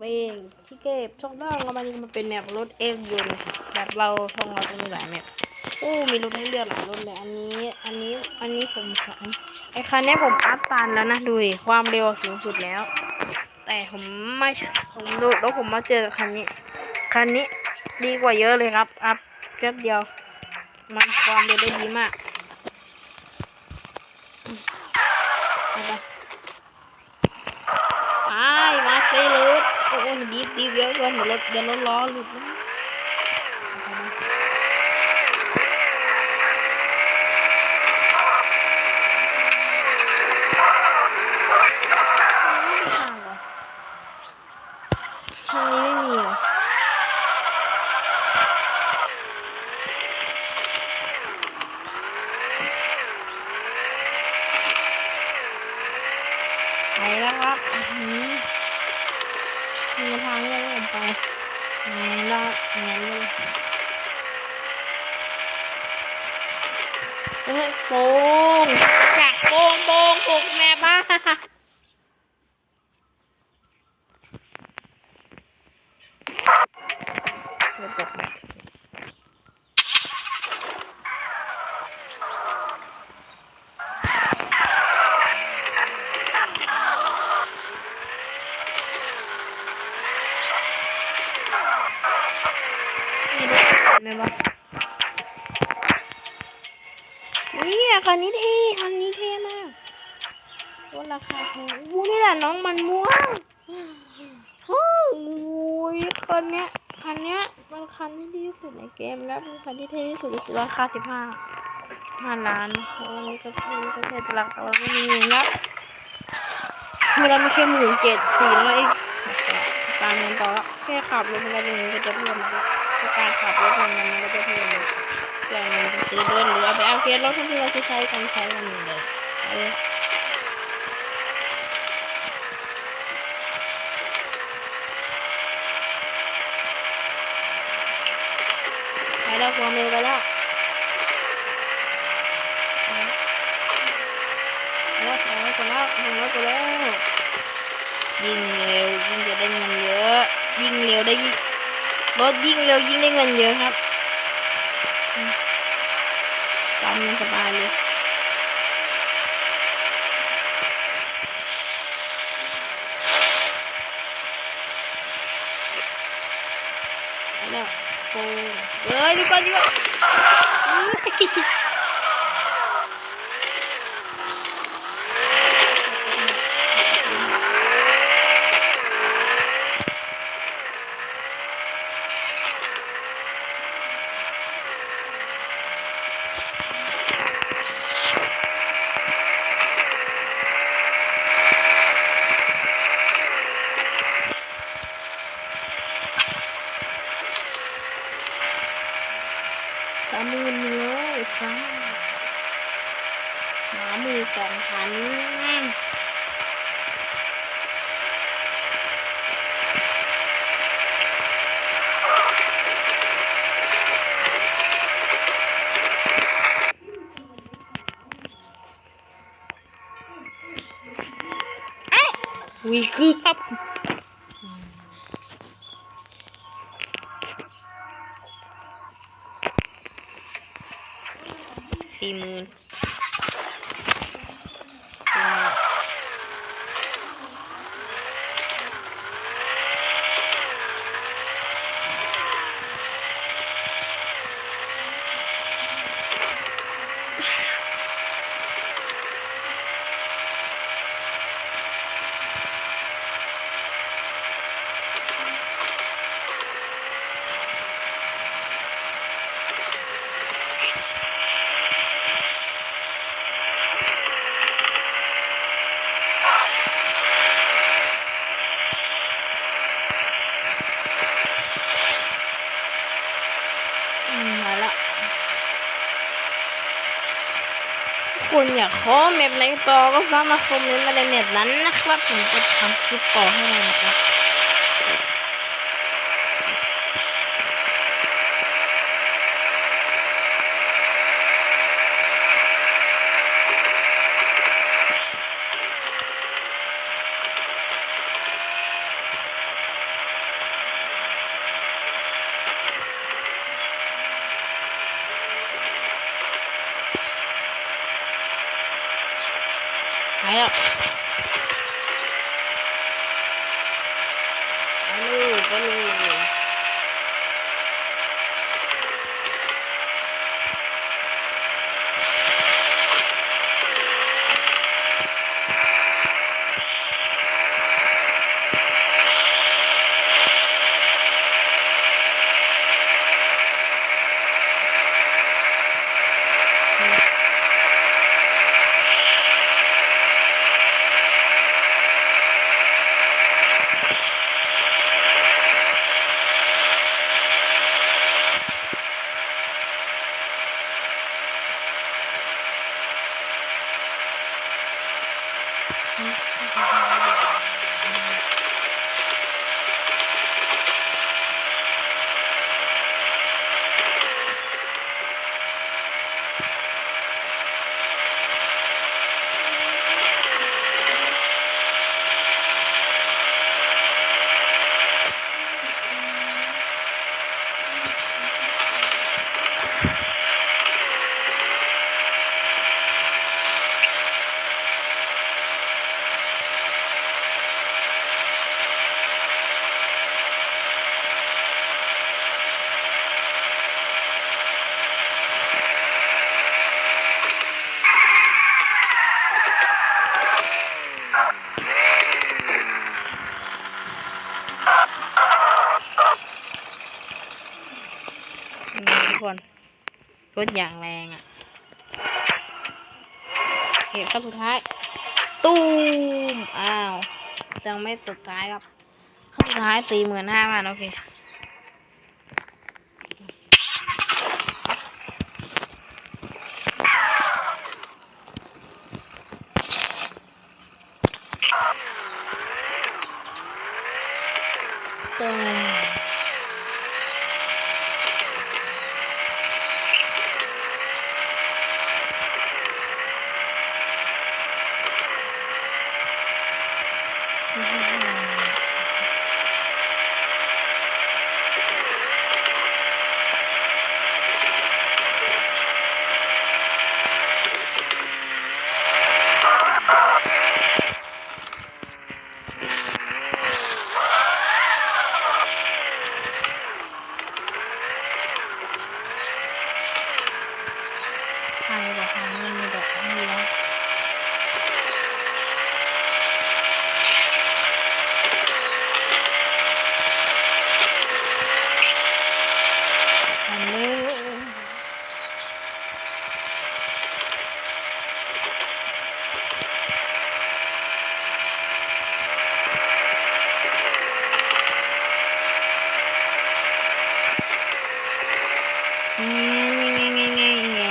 เองที่เก็บช่องล่างแล้วมันมันเป็นแมปรถเอ็มยนแบบเราช่องเราจะมีหลายแมปโอ้มีรถให้เลือกหลายรถเลยอันนี้ อันนี้อันนี้ผมไอคันนี้ผมอัพตันแล้วนะดูดิความเร็วสูงสุดแล้ว แต่ผมไม่ใช่ผมดูแล้วผมมาเจอคันนี้ คันนี้ดีกว่าเยอะเลยครับอัพแป๊บเดียว มันความเร็วได้ดีมากอืมเอาไป ไปมาใส่รถโอ้ย ดีดีเยอะเกินเดี๋ยวรถเดี๋ยวรถล้อหลุดนะเอาไปนะไม่มีทางเหรอทางนี้ไม่มีเหรอไปแล้วครับอื้อหือมีทางเลื่อนผมไปไหนรอดงั้นเลยเฮ้ย โป่งจากโป่งโป่งโป่งแม่บ้าดี๋ยวตกแบบนี่ได้ไหมวะ นี่อะคันนี้เท่คันนี้เท่มากลดราคาแพงอู้นี่แหละน้องมันม่วงโอ้ยคันเนี้ยคันเนี้ยมันคันที่ดีที่สุดในเกมแล้วเป็นคันที่เท่ที่สุดราคาสิบห้าห้าล้านโอ้นี่ก็คือก็เท่แต่ราคาเราไม่มีเงินแล้วเวลาไม่แค่หมื่นเจ็ดสี่ร้อยเองตามเงินต่อแค่ขับรถมันก็จะเงินก็จะเพิ่มแล้วการขับรถมันมันก็จะเพิ่ม อย่างซื้อเดินหรือเอาไปเอาเคสรถที่เราใช้กันใช้กันเลยไปแล้วความเร็วไปแล้วแล้วไปแล้วไปแล้วไปแล้วไปแล้วยิ่งเร็วยิ่งจะได้เงินเยอะ ยิ่งเร็วได้รถยิ่งเร็วยิ่งได้เงินเยอะครับอืม ตามเงินสบายเลยไปแล้วโอ้เอ้ยดีกว่าดีกว่าอื้อ สามหมื่นเลยสามสามหมื่นสองพันเอ้าวีเกือบ สี่ากขอเมปไหนต่อก็สามารถคอมเมนต์มาในเน็ตนั้นนะครับ ผมจะทำคลิปต่อให้เลยนะครับ แ ดอย่างแรงอะเหตุขั้นสุดท้าย ตูมอ้าวยังไม่สุดท้ายครับขั้นสุดท้ายสี่หมื่นห้าพันโอเค ตรงทางบอกทางมันมีดอกมีแล้ว อันนี้แง่แง่แง่แง่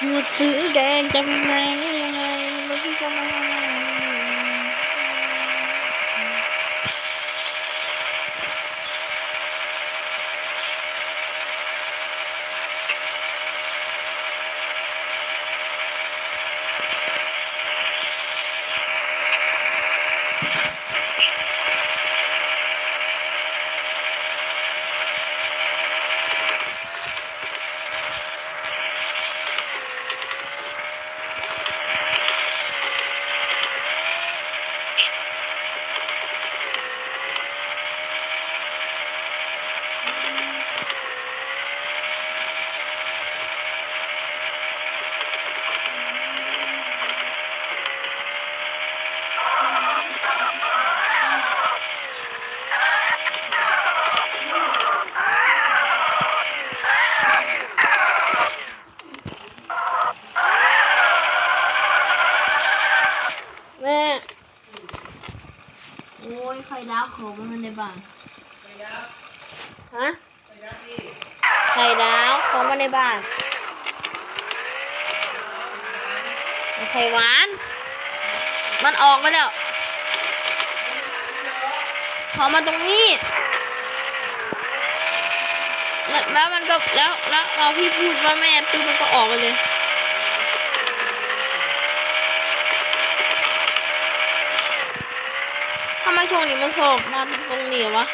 หัวสีแดงจะยังไงยังไงไม่รู้จะมายังไงแม่โอ้ยไข่ดาวของมันในบ้านฮะไข่ดาวของมันในบ้าน ไข่หวาน มันออกมาแล้วพอมาตรงนี้ แล้วมันก็แล้วแล้วพอพี่พูดว่าแม่ตื้มันก็ออกไปเลยทำไมช่วงนี้มันโผล่มาตรงนี้วะ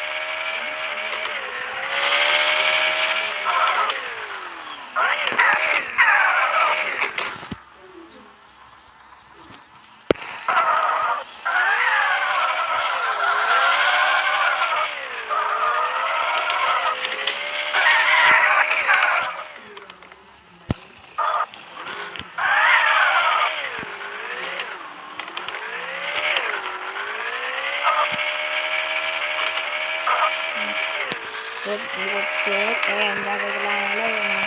ดกดเกิดแกงจะไปกระไรเลยนะ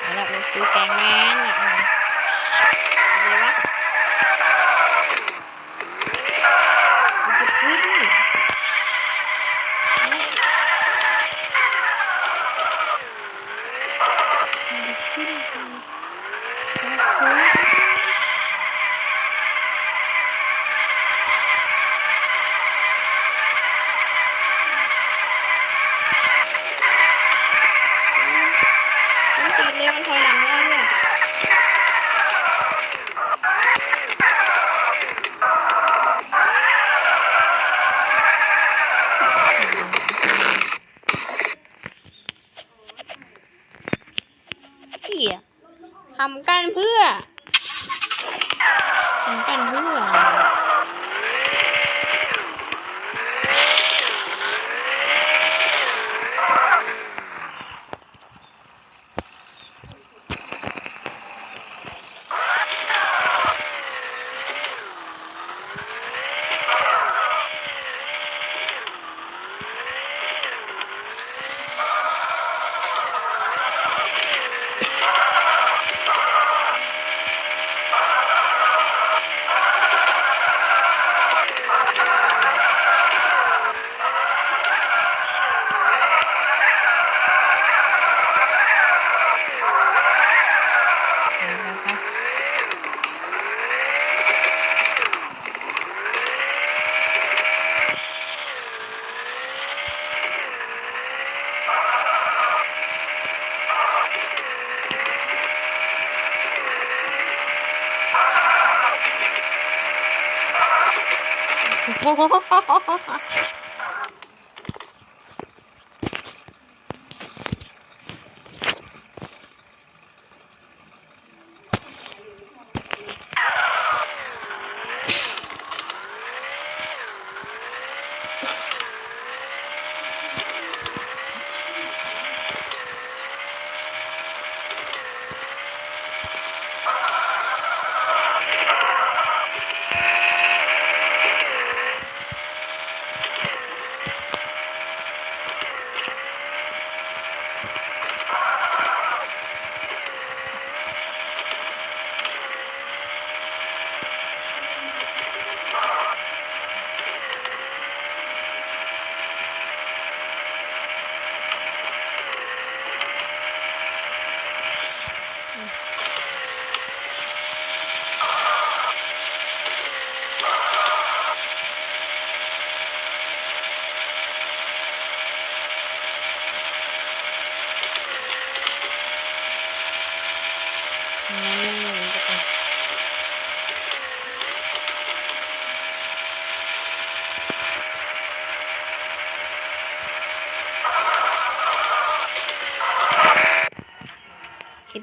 เอาละมันคือแกงแมนอะอะไรวะมันจะขึ้นมันจะขึ้นมันจะขึ้น มันติดเลยมันถอยหลังไม่ได้ด้วยเหี้ย ทำกันเพื่อทำกันเพื่อ คิด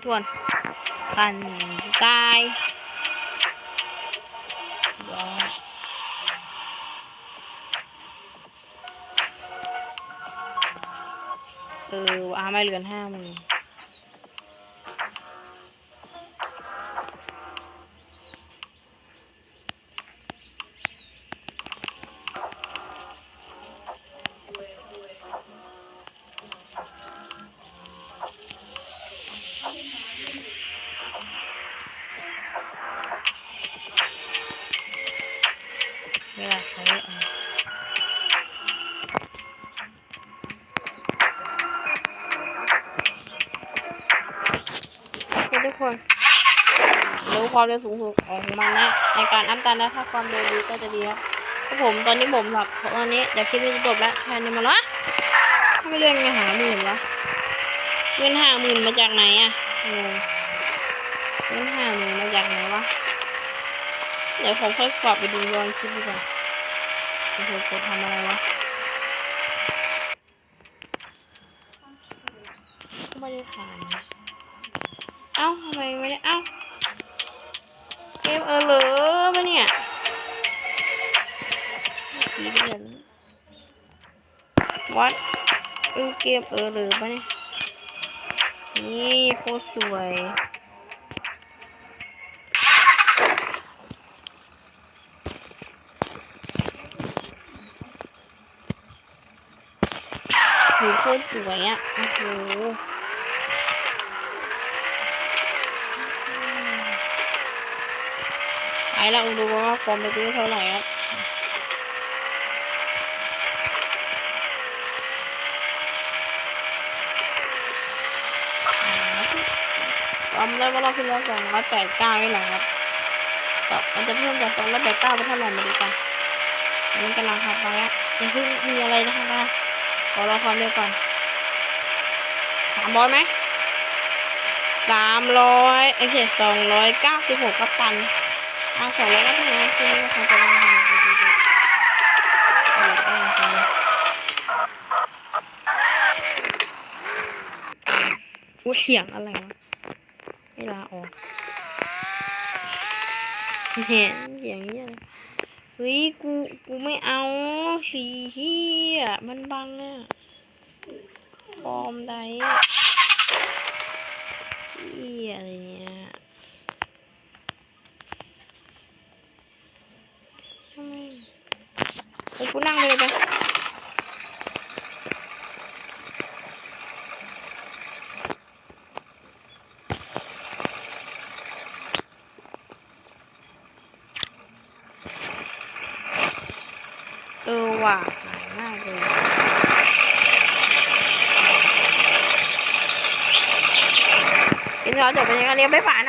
ทวนปั่นกายรอเอออาไม่เหลือห้าหมืน เวลาใช้อะทุกคนรู้ความเร็วสูงสุดของมันนะ ในการอัพตันนะถ้าความเร็วดีก็จะดีครับถ้าผมตอนนี้ผมหลับตอนนี้เดี๋ยวคลิปนี้จะจบแล้วแค่นี้มาละไม่เรื่องเงินหาหมื่นวะเงินห้าหมื่นมาจากไหนอะเงินห้าหมื่นมาจากไหนวะ เดี๋ยวผมค่อยกลับไปดูย้อนคลิปดีกว่าโอ้โหกดทำอะไรวะก็ไม่ได้ถ่ายนเอ้าทำไมไม่ได้ เอ้า เกมเออเหรอปะเนี่ยเมื่อกี้เดือนวัดเออเกมเออเหรอปะเนี่ย นี่โคตรสวย คือโคตรสวยอะโอ้โหไปแล้วดูว่าฟอร์มไปซื้อเท่าไหร่ครับจำได้ว่าเรอบที่แล้วสองร้อยแปดเก้านี่แหละครับมันจะเพิ่มจากสองร้อยแปดเก้าเป็นเท่าไหร่มาดูกันอันนี้กำลังทำไปแล้วยังเพิ่งมีอะไรนะคะ นะขอรอความเร็วก่อนสามร้อยไหมสามร้อยโอเคสองร้อยเก้าสิบหกกับตันเอะสองร้อยก็ถึงแล้วคือราคาจะได้ดูดูดูอู้เสียงอะไรวะไม่ลาออกเห็นอย่างนี้เลย เฮ้ยกูกูไม่เอาสีเฮียมันบังอะปลอมไดเฮียอะไรเนี่ยทำไมโอ้กูนั่งเลยไปเออ ว่ะหายง่ายเลยกินข้าวจบไปยังไงเรียนไม่ผ่านนะ